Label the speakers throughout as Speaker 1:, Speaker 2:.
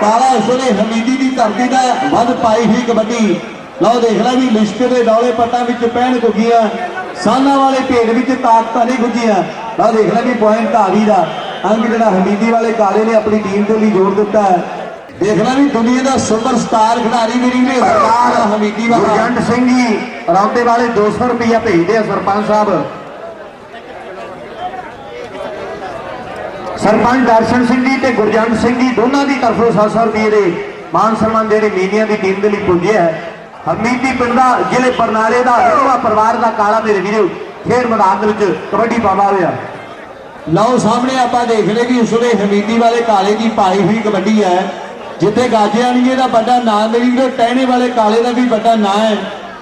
Speaker 1: ਕਾਲਾ ਉਸਨੇ ਹਮੀਦੀ ਦੀ ਧਰਤੀ ਦਾ ਵੱਧ ਪਾਈ ਹੋਈ ਕਬੱਡੀ। ਲਓ ਦੇਖ ਲੈ ਵੀ ਲਿਸ਼ਕ ਦੇ ਡੌਲੇ ਪੱਟਾਂ ਵਿੱਚ ਪੈਣ ਗੁੱਗੀਆਂ ਸਾਨਾ ਵਾਲੇ ਭੇਡ ਵਿੱਚ ਤਾਕਤਾਂ ਨਹੀਂ ਗੁੱਜੀਆਂ। ਲਓ ਦੇਖ ਲੈ ਵੀ ਪੁਆਇੰਟ ਧਾਰੀ ਦਾ। ਅੰਕ ਜਿਹੜਾ ਹਮੀਦੀ ਵਾਲੇ ਕਾਲੇ ਨੇ ਆਪਣੀ ਟੀਮ ਦੇ ਲਈ ਜੋੜ ਦਿੱਤਾ ਹੈ। ਦੇਖ ਲੈ ਵੀ ਦੁਨੀਆ ਦਾ ਸੁਪਰ ਸਟਾਰ ਖਿਡਾਰੀ ਮੇਰੀ ਨੇ ਸਰਦਾਰ ਹਮੀਦੀ ਵਾਲਾ।
Speaker 2: ਗੁਰਜੰਟ ਸਿੰਘ ਜੀ ਰੌਂਦੇ ਵਾਲੇ 200 ਰੁਪਇਆ ਭੇਜਦੇ ਆ ਸਰਪੰਚ ਸਾਹਿਬ। ਸਰਪੰਚ ਦਰਸ਼ਨ ਸਿੰਘ ਜੀ ਤੇ ਗੁਰਜੰਟ ਸਿੰਘ ਜੀ ਦੋਨਾਂ ਦੀ ਤਰਫੋਂ 700 ਰੁਪਏ ਦੇ ਮਾਨ ਸਨਮਾਨ ਜਿਹੜੇ ਮੀਡੀਆ ਦੀ ਟੀਮ ਦੇ ਲਈ ਪੁੱਜਿਆ ਹੈ। ਹਮੀਦੀ ਦਾ ਜ਼ਿਲ੍ਹੇ ਬਰਨਾਲੇ ਦਾ ਇਕਵਾ ਪਰਿਵਾਰ ਦਾ ਕਾਲਾ ਮੇਰੇ ਵੀਰੋ, ਖੇਡ ਮੈਦਾਨ ਦੇ ਵਿੱਚ ਕਬੱਡੀ ਪਾਵਾ ਹੋਇਆ
Speaker 1: ਲਓ ਸਾਹਮਣੇ ਆਪਾਂ ਦੇਖ ਲਏ ਕਿ ਉਸਨੇ ਹਮੀਦੀ ਵਾਲੇ ਕਾਲੇ ਦੀ ਪਾਈ ਹੋਈ ਕਬੱਡੀ ਹੈ। ਜਿੱਥੇ ਗਾਜਿਆਣੀਏ ਦਾ ਵੱਡਾ ਨਾਂ ਮੇਰੀ ਵੀਰੋ, ਟਹਿਣੇ ਵਾਲੇ ਕਾਲੇ ਦਾ ਵੀ ਵੱਡਾ ਨਾਂ ਹੈ।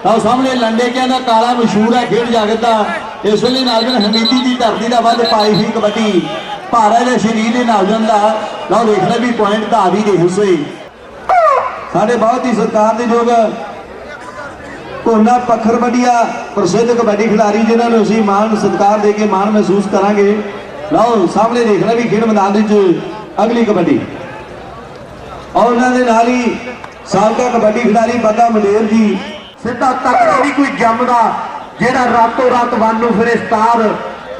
Speaker 1: ਲਓ ਸਾਹਮਣੇ ਲੰਡੇ ਕਿਆਂ ਦਾ ਕਾਲਾ ਮਸ਼ਹੂਰ ਹੈ ਖੇਡ ਜਗਤ ਦਾ। ਇਸ ਵੇਲੇ ਨਾਲ ਹਮੀਦੀ ਦੀ ਧਰਤੀ ਦਾ ਵੱਧ ਪਾਈ ਹੋਈ ਕਬੱਡੀ। ਭਾਰਾ ਦੇ ਸ਼ਰੀਰ ਦੇ ਨਾਲਗਨ ਦਾ ਲਓ ਦੇਖ ਲੈ ਵੀ ਪੁਆਇੰਟ ਧਾਰੀ ਦੇ ਹਿੱਸੇ ਸਾਡੇ ਬਹੁਤ ਹੀ ਸਰਕਾਰ ਦੇ ਯੋਗ ਕੋਨਾ ਪੱਖਰ ਵੱਡੀਆ ਪ੍ਰਸਿੱਧ ਕਬੱਡੀ ਖਿਡਾਰੀ, ਜਿਨ੍ਹਾਂ ਨੂੰ ਅਸੀਂ ਮਾਣ ਸਤਿਕਾਰ ਦੇ ਕੇ ਮਾਣ ਮਹਿਸੂਸ ਕਰਾਂਗੇ। ਲਓ ਸਾਹਮਣੇ ਦੇਖ ਲੈ ਵੀ ਖੇਡ ਮੈਦਾਨ ਵਿੱਚ ਅਗਲੀ ਕਬੱਡੀ। ਔਰ ਉਹਨਾਂ ਦੇ ਨਾਲ ਹੀ ਸਾਬਕਾ ਕਬੱਡੀ ਖਿਡਾਰੀ ਬੱਗਾ ਮੰਡੇਰ ਜੀ।
Speaker 2: ਸਿੱਧਾ ਤੱਕ ਨਹੀਂ ਕੋਈ ਜੰਮਦਾ, ਜਿਹੜਾ ਰਾਤੋਂ ਰਾਤ ਵਨ ਨੂੰ ਫਿਰੇ ਸਟਾਰ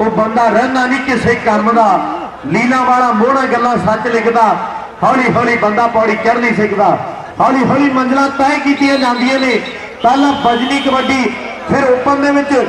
Speaker 2: ਉਹ ਬੰਦਾ ਰਹਿਣਾ ਨਹੀਂ ਕਿਸੇ ਕੰਮ ਦਾ। ਲੀਲਾ ਵਾਲਾ ਮੋਹਣਾ ਗੱਲਾਂ ਸੱਚ ਲਿਖਦਾ। ਹੌਲੀ ਹੌਲੀ ਬੰਦਾ ਪੌੜੀ ਚੜ ਨਹੀਂ ਸਕਦਾ। ਹੌਲੀ ਹੌਲੀ ਮੰਜ਼ਲਾਂ ਤੈਅ ਕੀਤੀਆਂ ਜਾਂਦੀਆਂ ਨੇ। ਪਹਿਲਾਂ ਬਜਨੀ ਕਬੱਡੀ, ਫਿਰ ਓਪਨ ਦੇ ਵਿੱਚ